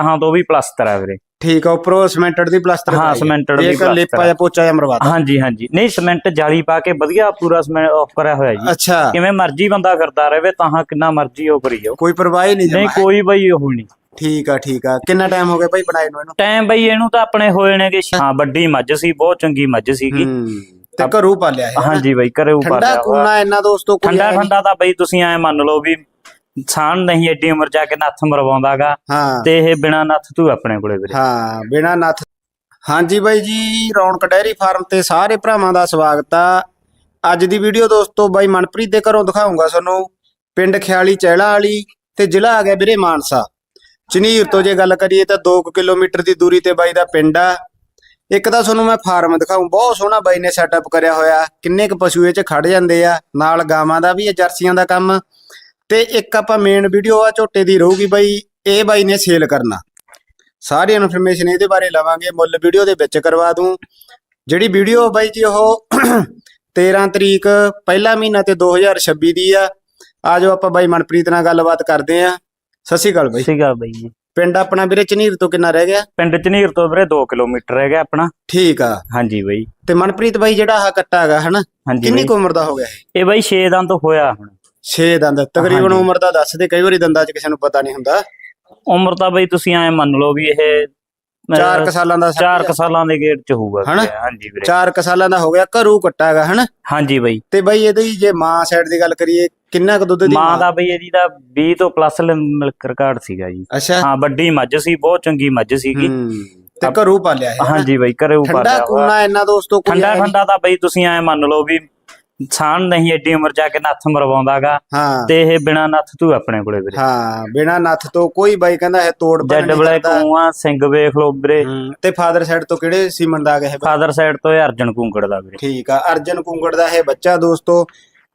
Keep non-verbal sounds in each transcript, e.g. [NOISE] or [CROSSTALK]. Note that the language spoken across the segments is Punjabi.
ਹਾਂ ਤੋਂ ਵੀ ਪਲਸਤਰ ਹੈ ਵੀਰੇ। ਠੀਕ ਆ ਉੱਪਰੋਂ ਸਿਮੈਂਟਡ ਦੀ ਪਲਾਸਟਰ ਹਾਂ, cemented ਦੀ ਇੱਕ ਪਲਾਸਟਰ ਲੇਪਾ ਜਾਂ ਪੋਚਾ ਜਾਂ ਮਰਵਾਤਾ ਹਾਂਜੀ ਹਾਂਜੀ। ਨਹੀਂ ਸਿਮੈਂਟ ਜਾਲੀ ਪਾ ਕੇ ਵਧੀਆ ਪੂਰਾ ਸਿਮੈਂਟ ਆਫ ਕਰਿਆ ਹੋਇਆ ਜੀ। ਅੱਛਾ। ਕਿਵੇਂ ਮਰਜ਼ੀ ਬੰਦਾ ਫਿਰਦਾ ਰਹੇ ਤਾਂ ਕਿੰਨਾ ਮਰਜ਼ੀ ਉਹ ਕਰੀ ਜਾਓ। ਕੋਈ ਪਰਵਾਹ ਹੀ ਨਹੀਂ ਨਹੀਂ ਕੋਈ ਬਈ ਉਹ ਨਹੀਂ। ਠੀਕ ਆ ਠੀਕ ਆ। ਕਿੰਨਾ ਟਾਈਮ ਹੋ ਗਿਆ ਭਾਈ ਬਣਾਏ ਨੂੰ ਇਹਨੂੰ? ਟਾਈਮ ਬਈ ਇਹਨੂੰ ਤਾਂ ਆਪਣੇ ਹੋਏ ਨੇਗੇ ਹਾਂ ਵੱਡੀ ਮੱਝ ਸੀ ਬਹੁਤ ਚੰਗੀ ਮੱਝ ਸੀਗੀ। ਤੇ ਘਰੋਂ ਪਾਲਿਆ ਹੈ ਹਾਂਜੀ ਬਈ ਘਰੇ ਉਪਰ ਠੰਡਾ ਕੂਣਾ ਇੰਨਾ ਦੋਸਤੋ ਕੋਈ ਠੰਡਾ। ਠੰਡਾ ਤਾਂ ਬਈ ਤੁਸੀਂ ਐ ਮੰਨ ਲਓ ਵੀ ਸਾਨ ਨਹੀਂ ਐਡੀ ਉਮਰ ਜਾ ਕੇ ਨੱਥ ਮਰਵਾਉਂਦਾਗਾ। ਹਾਂ। ਤੇ ਇਹ ਬਿਨਾ ਨੱਥ ਤੂੰ ਆਪਣੇ ਕੋਲੇ ਵੀਰੇ। ਹਾਂ ਬਿਨਾ ਨੱਥ। ਹਾਂਜੀ ਬਾਈ ਜੀ ਰੌਣਕ ਡੈਰੀ ਫਾਰਮ ਤੇ ਸਾਰੇ ਭਰਾਵਾਂ ਦਾ ਸਵਾਗਤ ਆ। ਅੱਜ ਦੀ ਵੀਡੀਓ ਦੋਸਤੋ ਬਾਈ ਮਨਪ੍ਰੀਤ ਦੇ ਘਰੋਂ ਦਿਖਾਉਂਗਾ ਤੁਹਾਨੂੰ। ਪਿੰਡ ਖਿਆਲੀ ਚਹਿਲਾ ਵਾਲੀ ਤੇ ਜ਼ਿਲ੍ਹਾ ਆ ਗਿਆ ਵੀਰੇ ਮਾਨਸਾ। ਚਨੀਰ ਤੋਂ ਜੇ ਗੱਲ ਕਰੀਏ ਤਾਂ 2 ਕਿਲੋਮੀਟਰ ਦੀ ਦੂਰੀ ਤੇ ਬਾਈ ਦਾ ਪਿੰਡ ਆ। ਇੱਕ ਤਾਂ ਤੁਹਾਨੂੰ ਮੈਂ ਫਾਰਮ ਦਿਖਾਉਂ ਬਹੁਤ ਸੋਹਣਾ ਬਾਈ ਨੇ ਸੈਟਅਪ ਕਰਿਆ ਹੋਇਆ। ਕਿੰਨੇ ਕੁ ਪਸ਼ੂ ਇਹ ਚ ਖੜ ਜਾਂਦੇ ਆ। ਨਾਲ ਗਾਵਾਂ ਦਾ ਵੀ ਜਰਸੀਆਂ ਦਾ ਕੰਮ। ਤੇ ਇੱਕ ਆਪਾਂ ਮੇਨ ਵੀਡੀਓ ਆ ਝੋਟੇ ਦੀ ਰਹੂਗੀ ਬਾਈ ਇਹ ਬਾਈ ਨੇ ਸੇਲ ਕਰਨਾ। ਸਾਰੀ ਇਨਫੋਰਮੇਸ਼ਨ ਇਹਦੇ ਬਾਰੇ ਲਵਾਂਗੇ ਮੁੱਲ ਵੀਡੀਓ ਦੇ ਵਿੱਚ ਕਰਵਾ ਦੂੰ। ਜਿਹੜੀ ਵੀਡੀਓ ਬਾਈ ਜੀ ਉਹ [CLEARS THROAT] 13 ਤਰੀਕ ਪਹਿਲਾ ਮਹੀਨਾ ਤੇ 2026 ਦੀ ਆ। ਆਜੋ ਆਪਾਂ ਬਾਈ ਮਨਪ੍ਰੀਤ ਨਾਲ ਗੱਲਬਾਤ ਕਰਦੇ ਆ। ਸਤਿ ਸ਼੍ਰੀ ਅਕਾਲ ਬਾਈ। ਸੀਗਾ ਬਈ ਜੀ। ਪਿੰਡ ਆਪਣਾ ਵੀਰੇ ਚਨੀਰ ਤੋਂ ਕਿੰਨਾ ਰਹਿ ਗਿਆ? ਪਿੰਡ ਚਨੀਰ ਤੋਂ ਵੀਰੇ 2 ਕਿਲੋਮੀਟਰ ਹੈਗਾ ਆਪਣਾ। ਠੀਕ ਆ। ਹਾਂਜੀ ਬਈ। ਤੇ ਮਨਪ੍ਰੀਤ ਬਾਈ ਜਿਹੜਾ ਆਹ ਕੱਟਾ ਹੈਗਾ ਹਨਾ ਕਿੰਨੀ ਕੁ ਉਮਰ ਦਾ ਹੋ ਗਿਆ ਇਹ? ਇਹ ਬਈ 6 ਦਿਨ ਤੋਂ ਹੋਇਆ ਹੁਣ। 6 ਦੰਦ। ਤਕਰੀਬਨ ਹਾਂਜੀ। ਉਮਰ ਦਾ ਦੱਸ ਦੇ ਕਈ ਵਾਰੀ ਦੰਦਾਂ 'ਚ ਕਿਸੇ ਨੂੰ ਪਤਾ ਨਹੀਂ ਹੁੰਦਾ। ਉਮਰ ਤਾਂ ਬਈ ਤੁਸੀਂ ਐ ਮੰਨ ਲਓ ਵੀ ਇਹ 4 ਕ ਸਾਲਾਂ ਦਾ ਚਾਰ ਕੁ ਸਾਲਾਂ ਦੇ ਗੇਟ ਚ ਹੋਊਗਾ ਹਨਾ? ਹਾਂਜੀ ਵੀਰੇ। 4 ਕ ਸਾਲਾਂ ਦਾ ਹੋ ਗਿਆ ਘਰੂ ਕੱਟਾ ਹੈਗਾ ਹਨਾ? ਹਾਂਜੀ ਬਈ। ਤੇ ਬਾਈ ਇਹਦੀ ਜੇ ਮਾਂ ਸਾਈਡ ਦੀ ਗੱਲ ਕਰੀਏ ਕਿੰਨਾ ਕੁ ਦੁੱਧ ਦੀ ਮਾਂ ਦਾ ਬਈ ਇਹਦੀ ਦਾ 20 ਤੋਂ ਪਲੱਸ ਮਿਲਕ ਰਿਕਾਰਡ ਸੀਗਾ ਜੀ। ਅੱਛਾ। ਹਾਂ ਵੱਡੀ ਮੱਝ ਸੀ ਬਹੁਤ ਚੰਗੀ ਮੱਝ ਸੀਗੀ। ਹੂੰ ਤੇ ਘਰੂ ਪਾਲਿਆ ਹੈ ਹਾਂਜੀ ਬਈ ਘਰੇ ਉਪਰ ਠੰਡਾ ਕੂਣਾ ਇੰਨਾ ਦੋਸਤੋ ਕੋਈ ਠੰਡਾ ਹੈ ਨੀ। ਠੰਡਾ ਤਾਂ ਬਈ ਤੁਸੀਂ ਐ ਮੰਨ ਲਓ ਵੀ ਸਾਨ ਨਹੀਂ ਐਡੀ ਉਮਰ ਜਾ ਕੇ ਨੱਥ ਮਰਵਾਉਂਦਾਗਾ। ਹਾਂ। ਤੇ ਇਹ ਬਿਨਾ ਨੱਥ ਤੂੰ ਆਪਣੇ ਕੋਲੇ ਵੀਰੇ। ਹਾਂ ਬਿਨਾ ਨੱਥ ਤੋਂ ਕੋਈ ਬਾਈ ਕਹਿੰਦਾ ਹੈ ਤੋੜ ਭੰਨ ਜੈਡ ਬਲੈਕ। ਕੂਆ ਸਿੰਘ ਵੇਖ ਲਓ ਵੀਰੇ। ਹੂੰ, ਤੇ ਫਾਦਰ ਸਾਈਡ ਤੋਂ ਕਿਹੜੇ ਸੀਮਨ ਦਾ ਇਹ ਬਾਈ? ਫਾਦਰ ਸਾਈਡ ਤੋਂ ਇਹ ਅਰਜਨ ਕੁੰਗੜ ਦਾ ਵੀਰੇ। ਠੀਕ ਆ ਅਰਜਨ ਕੁੰਗੜ ਦਾ ਇਹ ਬੱਚਾ ਦੋਸਤੋ।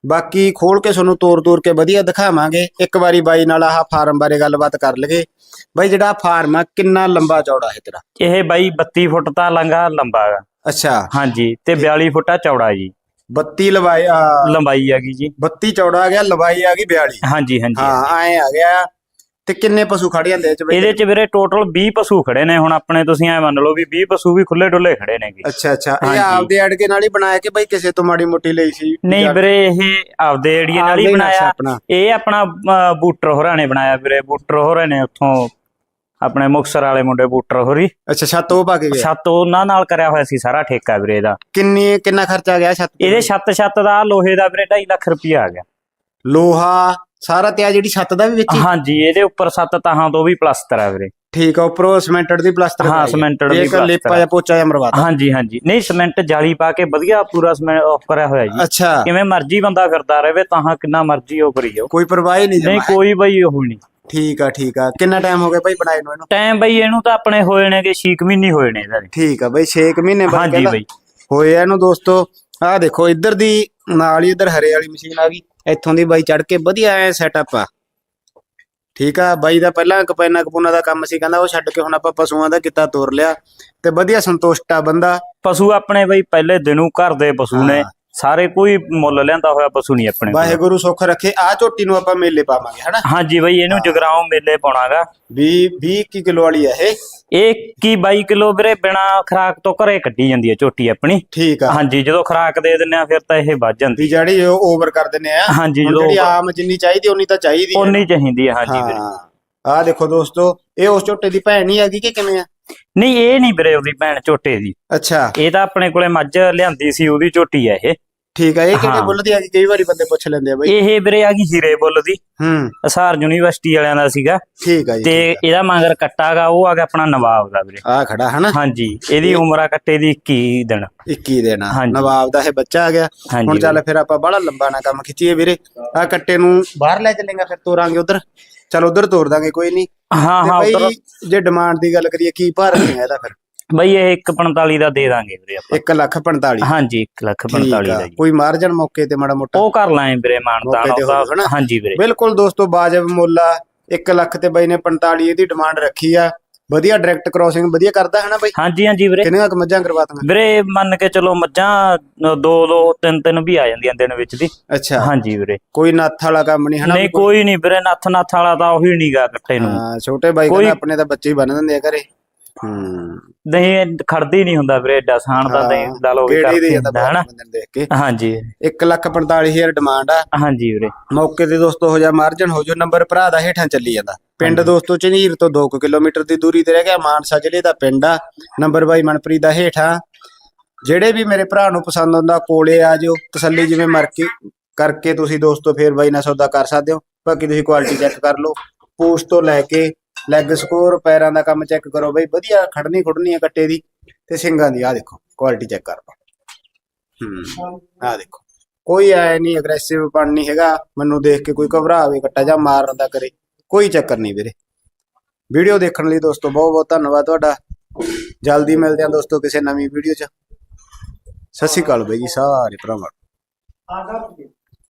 ਬਾਕੀ ਖੋਲ ਕੇ ਤੁਹਾਨੂੰ ਤੋਰ-ਤੋਰ ਕੇ ਵਧੀਆ ਦਿਖਾਵਾਂਗੇ। ਇੱਕ ਵਾਰੀ ਬਾਈ ਨਾਲ ਆਹ ਫਾਰਮ ਬਾਰੇ ਗੱਲਬਾਤ ਕਰ ਲਈਏ। ਬਾਈ ਜਿਹੜਾ ਫਾਰਮ ਆ ਕਿੰਨਾ ਲੰਬਾ ਚੌੜਾ ਹੈ ਤੇਰਾ? ਇਹ ਬਾਈ 32 ਫੁੱਟ ਤਾਂ ਲੰਘਾ ਲੰਬਾ ਹੈਗਾ ਅੱਛਾ। ਹਾਂਜੀ ਤੇ 42 ਫੁੱਟਾ ਚੌੜਾ ਜੀ। 32 ਲੰਬਾਈ ਆ, ਲੰਬਾਈ ਹੈਗੀ ਜੀ। 32 ਚੌੜਾ ਆ ਗਿਆ ਲੰਬਾਈ ਆ ਗਈ 42 ਹਾਂਜੀ ਹਾਂਜੀ। ਹਾਂ ਐ ਆ ਗਿਆ। ਤੇ ਕਿੰਨੇ ਪਸ਼ੂ ਖੜ ਜਾਂਦੇ ਇਹ ਚ ਬਈ? ਇਹਦੇ ਚ ਵੀਰੇ ਟੋਟਲ 20 ਪਸ਼ੂ ਖੜੇ ਨੇ। ਹੁਣ ਆਪਣੇ ਤੁਸੀਂ ਐ ਮੰਨ ਲਓ ਵੀ 20 ਪਸ਼ੂ ਵੀ ਖੁੱਲੇ ਡੁੱਲੇ ਖੜੇ ਨੇਗੇ ਅੱਛਾ ਅੱਛਾ। ਇਹ ਹਾਂਜੀ। ਆਪਦੇ ਅੜਕੇ ਨਾਲ ਹੀ ਬਣਾਇਆ ਕਿ ਬਈ ਕਿਸੇ ਤੋਂ ਮਾੜੀ ਮੋਟੀ ਲਈ ਸੀ? ਨਹੀਂ ਵੀਰੇ ਇਹ ਆਪਦੇ ਏਰੀਏ ਨਾਲ ਆਪਦੇ ਹੀ ਹੀ ਨਕਸ਼ਾ ਬਣਾਇਆ ਆਪਣਾ। ਇਹ ਆਪਣਾ ਅ, ਬੂਟਰ ਹੋਰਾਂ ਨੇ ਬਣਾਇਆ ਵੀਰੇ। ਬੂਟਰ ਹੋਰਾਂ ਨੇ ਉੱਥੋਂ ਆਪਣੇ ਮੁਕਸਰ ਵਾਲੇ ਮੁੰਡੇ ਬੂਟਰ ਹੋਰੀ। ਅੱਛਾ ਛੱਤ ਉਹ ਪਾ ਕੇ ਗਿਆ? ਛੱਤ ਉਹਨਾਂ ਨਾਲ ਕਰਿਆ ਹੋਇਆ ਸੀ ਸਾਰਾ ਠੇਕਾ ਵੀਰੇ ਇਹਦਾ। ਕਿੰਨੀ ਕਿੰਨਾ ਖਰਚਾ ਗਿਆ ਛੱਤ ਤੇ? ਇਹਦੇ ਛੱਤ ਛੱਤ ਦਾ ਲੋਹੇ ਦਾ ਵੀਰੇ 2.5 ਲੱਖ ਰੁਪਇਆ ਆ ਗਿਆ। ਲੋਹਾ ਸਾਰਾ ਤੇ ਆ ਜਿਹੜੀ ਛੱਤ ਦਾ ਵੀ ਵਿੱਚ ਹੀ? ਹਾਂਜੀ ਇਹਦੇ ਉੱਪਰ ਸੱਤ ਤਾਹਾਂ ਤੋਂ ਵੀ ਪਲਸਤਰ ਆ ਵੀਰੇ। ਠੀਕ ਆ ਉੱਪਰੋਂ ਸਿਮੈਂਟਡ ਦੀ ਪਲਾਸਟਰ ਹਾਂ, cemented ਦੀ ਇੱਕ ਪਲਾਸਟਰ ਲੇਪਾ ਜਾਂ ਪੋਚਾ ਜਾਂ ਮਰਵਾਤਾ? ਹਾਂਜੀ ਹਾਂਜੀ। ਨਹੀਂ ਸਿਮੈਂਟ ਜਾਲੀ ਪਾ ਕੇ ਵਧੀਆ ਪੂਰਾ ਸਿਮੈਂਟ ਆਫ ਕਰਿਆ ਹੋਇਆ ਜੀ। ਅੱਛਾ। ਕਿਵੇਂ ਮਰਜ਼ੀ ਬੰਦਾ ਫਿਰਦਾ ਰਹੇ ਤਾਂ ਕਿੰਨਾ ਮਰਜ਼ੀ ਉਹ ਕਰੀ ਜਾਓ। ਕੋਈ ਪਰਵਾਹ ਹੀ ਨਹੀਂ ਨਹੀਂ ਜਮਾ ਕੋਈ ਬਈ ਉਹ ਨਹੀਂ। ਠੀਕ ਆ ਠੀਕ ਆ। ਕਿੰਨਾ ਟਾਈਮ ਹੋ ਗਿਆ ਭਾਈ ਬਣਾਏ ਨੂੰ ਇਹਨੂੰ? ਟਾਈਮ ਬਈ ਇਹਨੂੰ ਤਾਂ ਆਪਣੇ ਹੋਏ ਨੇਗੇ 6 ਮਹੀਨੇ ਹੋਏ ਨੇ ਇਹਦੇ ਠੀਕ ਆ ਬਈ 6 ਮਹੀਨੇ ਬਾਅਦ ਹਾਂਜੀ ਬਈ। ਹੋਏ ਆ ਇਹਨੂੰ ਦੋਸਤੋ। ਆਹ ਦੇਖੋ ਇੱਧਰ ਦੀ ਨਾਲ ਹੀ ਇੱਧਰ ਹਰੇ ਵਾਲੀ ਮਸ਼ੀਨ ਆ ਗਈ। ਇੱਥੋਂ ਦੀ ਬਾਈ ਚੜ ਕੇ ਵਧੀਆ ਐ ਸੈਟਅਪ ਆ। ਠੀਕ ਆ ਬਾਈ ਦਾ ਪਹਿਲਾਂ ਕਪੈਨਾ ਕਪੂਨਾ ਦਾ ਕੰਮ ਸੀ ਕਹਿੰਦਾ ਉਹ ਛੱਡ ਕੇ ਹੁਣ ਆਪਾਂ ਪਸ਼ੂਆਂ ਦਾ ਕਿੱਤਾ ਤੋਰ ਲਿਆ। ਤੇ ਵਧੀਆ ਸੰਤੁਸ਼ਟ ਆ ਬੰਦਾ। ਪਸ਼ੂ ਆਪਣੇ ਬਈ ਪਹਿਲੇ ਦਿਨੋਂ ਘਰ ਦੇ ਪਸ਼ੂ ਨੇ। ਹਾਂ। ਸਾਰੇ ਕੋਈ ਮੁੱਲ ਲਿਆਂਦਾ ਹੋਇਆ ਪਸ਼ੂ ਨਹੀਂ ਆਪਣੇ ਕੋਲ। ਵਾਹਿਗੁਰੂ ਸੁੱਖ ਰੱਖੇ ਆ ਝੋਟੀ ਨੂੰ ਆਪਾਂ ਮੇਲੇ ਪਾਵਾਂਗੇ ਹਨਾ? ਹਾਂਜੀ ਬਈ ਇਹਨੂੰ ਜਗਰਾਉਂ ਮੇਲੇ ਪਾਉਣਾਗਾ। 20 20 ਕਿਲੋ ਵਾਲੀ ਆ ਇਹ? ਇਹ ਕੀ 22 ਕਿਲੋ ਵੀਰੇ ਬਿਨਾ ਖਰਾਕ ਤੋਂ ਘਰੇ ਕੱਢੀ ਜਾਂਦੀ ਹੈ ਝੋਟੀ ਆਪਣੀ। ਠੀਕ ਆ। ਹਾਂਜੀ ਜਦੋਂ ਖਰਾਕ ਦੇ ਦਿੰਨੇ ਆ ਫਿਰ ਤਾਂ ਇਹ ਵੱਜ ਜਾਂਦੀ। ਜਿਹੜੀ ਓਵਰ ਕਰ ਦਿੰਨੇ ਆ। ਹਾਂਜੀ ਜਦੋਂ ਜਿਹੜੀ ਆਮ ਜਿੰਨੀ ਚਾਹੀਦੀ ਉਨੀ ਤਾਂ ਚਾਹੀਦੀ ਆ। ਉਨੀ ਚਾਹੀਦੀ ਹੈ ਹਾਂਜੀ ਵੀਰੇ। ਆ ਦੇਖੋ ਦੋਸਤੋ ਇਹ ਉਸ ਝੋਟੇ ਦੀ ਭੈਣ ਹੀ ਹੈਗੀ ਕਿ ਕਿਵੇਂ ਆ? ਨਹੀਂ ਇਹ ਨਹੀਂ ਵੀਰੇ ਉਹਦੀ ਭੈਣ ਝੋਟੇ ਦੀ। ਅੱਛਾ। ਇਹ ਤਾਂ ਆਪਣੇ ਕੋਲੇ ਮੱਝ ਲਿਆਂਦੀ ਸੀ ਉਹਦੀ ਝੋਟੀ ਹੈ ਇਹ। ਠੀਕ ਆ ਇਹ ਕਿਹੜੇ ਹਾਂ। ਬੁੱਲ ਦੀ ਹੈਗੀ ਕਈ ਵਾਰੀ ਬੰਦੇ ਪੁੱਛ ਲੈਂਦੇ ਆ ਬਈ। ਇਹ ਵੀਰੇ ਆ ਗਈ ਹੀਰੇ ਬੁੱਲ ਦੀ। ਹੂੰ। ਅਸਾਰ ਯੂਨੀਵਰਸਿਟੀ ਵਾਲਿਆਂ ਦਾ ਸੀਗਾ। ਠੀਕ ਆ ਜੀ ਤੇ ਇਹਦਾ ਮਗਰ ਕੱਟਾਗਾ ਉਹ ਆ ਗਿਆ ਆਪਣਾ ਨਵਾਬ ਦਾ ਵੀਰੇ। ਆ ਖੜਾ ਹਨਾ? ਹਾਂਜੀ ਇਹਦੀ ਉਮਰ ਆ ਕੱਟੇ ਦੀ 21 ਦਿਨ। 21 ਦੇਣਾ ਹਾਂਜੀ। ਨਵਾਬ ਦਾ ਇਹ ਬੱਚਾ ਆ ਗਿਆ। ਹੁਣ ਚੱਲ ਫਿਰ ਆਪਾਂ ਬੜਾ ਲੰਬਾ ਨਾ ਕੰਮ ਖਿੱਚੀਏ ਵੀਰੇ। ਆ ਕੱਟੇ ਨੂੰ ਬਾਹਰ ਲੈ ਚੱਲੇਗਾ ਫਿਰ ਤੋਰਾਂਗੇ ਉਧਰ। ਚਲ ਉਧਰ ਤੋਰ ਦਾਂਗੇ ਕੋਈ ਨਹੀਂ ਹਾਂ ਹਾਂ ਬਈ ਜੇ ਡਿਮਾਂਡ ਦੀ ਗੱਲ ਕਰੀਏ ਕੀ ਭਾਅ ਰੱਖਿਆ ਇਹਦਾ ਫਿਰ? ਬਈ ਇਹ 145 ਦਾ ਦੇ ਦਾਂਗੇ ਵੀਰੇ ਆਪਾਂ। 1 ਲੱਖ 45 ਹਾਂਜੀ 1 ਲੱਖ ਠੀਕ 45 ਆ। ਦਾ ਜੀ। ਕੋਈ ਮਾਰਜਨ ਮੌਕੇ ਤੇ ਮਾੜਾ ਮੋਟਾ? ਉਹ ਕਰ ਲਾਂਗੇ ਵੀਰੇ ਮਾਨਦਾਨ ਮੌਕੇ ਤੇ ਉਹਦਾ ਹੋਊਗਾ ਨਾ। ਹਾਂਜੀ ਵੀਰੇ। ਬਿਲਕੁਲ ਦੋਸਤੋ ਬਾਜਬ ਮੁੱਲ ਆ। 1 ਲੱਖ ਤੇ ਬਾਈ ਨੇ 45 ਇਹਦੀ ਡਿਮਾਂਡ ਰੱਖੀ ਆ। ਵਧੀਆ ਡਾਇਰੈਕਟ ਕ੍ਰਾਸਿੰਗ ਵਧੀਆ ਕਰਦਾ ਹੈ ਨਾ ਬਾਈ? ਹਾਂਜੀ ਹਾਂਜੀ ਵੀਰੇ। ਕਿੰਨੀਆਂ ਕੁ ਮੱਝਾਂ ਕਰਵਾਤੀਆਂ? ਵੀਰੇ ਮੰਨ ਕੇ ਚਲੋ ਮੱਝਾਂ ਦੋ ਦੋ ਤਿੰਨ ਤਿੰਨ ਵੀ ਆ ਜਾਂਦੀਆਂ ਦਿਨ ਵਿੱਚ ਦੀ। ਅੱਛਾ। ਹਾਂਜੀ ਵੀਰੇ। ਕੋਈ ਨੱਥ ਵਾਲਾ ਕੰਮ ਨਹੀਂ ਹਨਾ ਨਹੀਂ ਕੋਈ ਨਹੀਂ ਵੀਰੇ ਨੱਥ ਨੱਥ ਵਾਲਾ ਤਾਂ ਉਹੀ ਨਹੀਂਗਾ ਇਕੱਠੇ ਨੂੰ। ਹਾਂ ਛੋਟੇ ਬਾਈ ਕੋਈ- ਕਹਿੰਦੇ ਆਪਣੇ ਤਾਂ ਬੱਚੇ ਹੀ ਬਣ ਦਿੰਦੇ ਆ ਘਰੇ। ਹੂੰ। ਨਹੀਂ ਖੜਦੀ ਨਹੀਂ ਹੁੰਦਾ ਵੀਰੇ ਏਡਾ ਸਾਣ ਦਾ ਨਹੀਂ ਲਾ ਲਓ ਵੀ ਕਰਦੀ ਹਨਾ? ਹਾਂਜੀ। 1 ਲੱਖ 45000 ਡਿਮਾਂਡ ਆ। ਹਾਂਜੀ ਵੀਰੇ। ਮੌਕੇ ਤੇ ਦੋਸਤੋ ਹੋ ਜਾ ਮਾਰਜਨ ਹੋ ਜੋ ਨੰਬਰ ਭਰਾ ਦਾ ਹੇਠਾਂ ਚੱਲੀ ਜਾਂਦਾ। ਪਿੰਡ ਦੋਸਤੋ ਝਨੀਰ ਤੋਂ 2 ਕਿਲੋਮੀਟਰ ਦੀ ਦੂਰੀ ਤੇ ਰਹਿ ਗਿਆ ਮਾਨਸਾ ਜ਼ਿਲ੍ਹੇ ਦਾ ਪਿੰਡ ਆ ਨੰਬਰ ਬਾਈ ਮਨਪ੍ਰੀਤ ਦਾ ਹੇਠਾਂ ਜਿਹੜੇ ਵੀ ਮੇਰੇ ਭਰਾ ਨੂੰ ਪਸੰਦ ਆਉਂਦਾ ਕੋਲੇ ਆ ਜਿਓ ਤਸੱਲੀ ਜਿਵੇਂ ਮਰਕੇ ਕਰਕੇ ਤੁਸੀਂ ਦੋਸਤੋ ਫੇਰ ਬਾਈ ਨਾਲ ਸੌਦਾ ਕਰ ਸਕਦੇ ਹੋ। ਬਾਕੀ ਤੁਸੀਂ ਕੁਆਲਿਟੀ ਚੈੱਕ ਕਰ ਲਓ। ਪੂਛ ਤੋਂ ਲੈ ਕੇ ਲੈਗ ਸਕੋਰ ਪੈਰਾਂ ਦਾ ਕੰਮ ਚੈੱਕ ਕਰੋ ਬਈ। ਵਧੀਆ ਖੜਨੀ ਖੁੜਨੀ ਆ ਕੱਟੇ ਦੀ ਤੇ ਸਿੰਗਾਂ ਦੀ ਆ ਦੇਖੋ ਕੁਆਲਿਟੀ ਚੈੱਕ ਕਰ ਲਓ। ਹੂੰ ਆ ਦੇਖੋ। ਕੋਈ ਐ ਨਹੀਂ ਅਗਰੈਸਿਵ ਪਣ ਨਹੀਂ ਹੈਗਾ। ਮੈਨੂੰ ਦੇਖ ਕੇ ਕੋਈ ਘਬਰਾਵੇ ਕੱਟਾ ਜਾਂ ਮਾਰਨ ਦਾ ਕਰੇ। ਕੋਈ ਚੱਕਰ ਨਹੀਂ ਵੀਰੇ। ਵੀਡੀਓ ਦੇਖਣ ਲਈ ਦੋਸਤੋ ਬਹੁਤ ਬਹੁਤ ਧੰਨਵਾਦ ਤੁਹਾਡਾ। ਜਲਦੀ ਮਿਲਦੇ ਹਾਂ ਦੋਸਤੋ ਕਿਸੇ ਨਵੀਂ ਵੀਡੀਓ 'ਚ। ਸਤਿ ਸ਼੍ਰੀ ਅਕਾਲ ਬਾਈ ਜੀ, ਸਾਰੇ ਭਰਾਵਾਂ ਨੂੰ।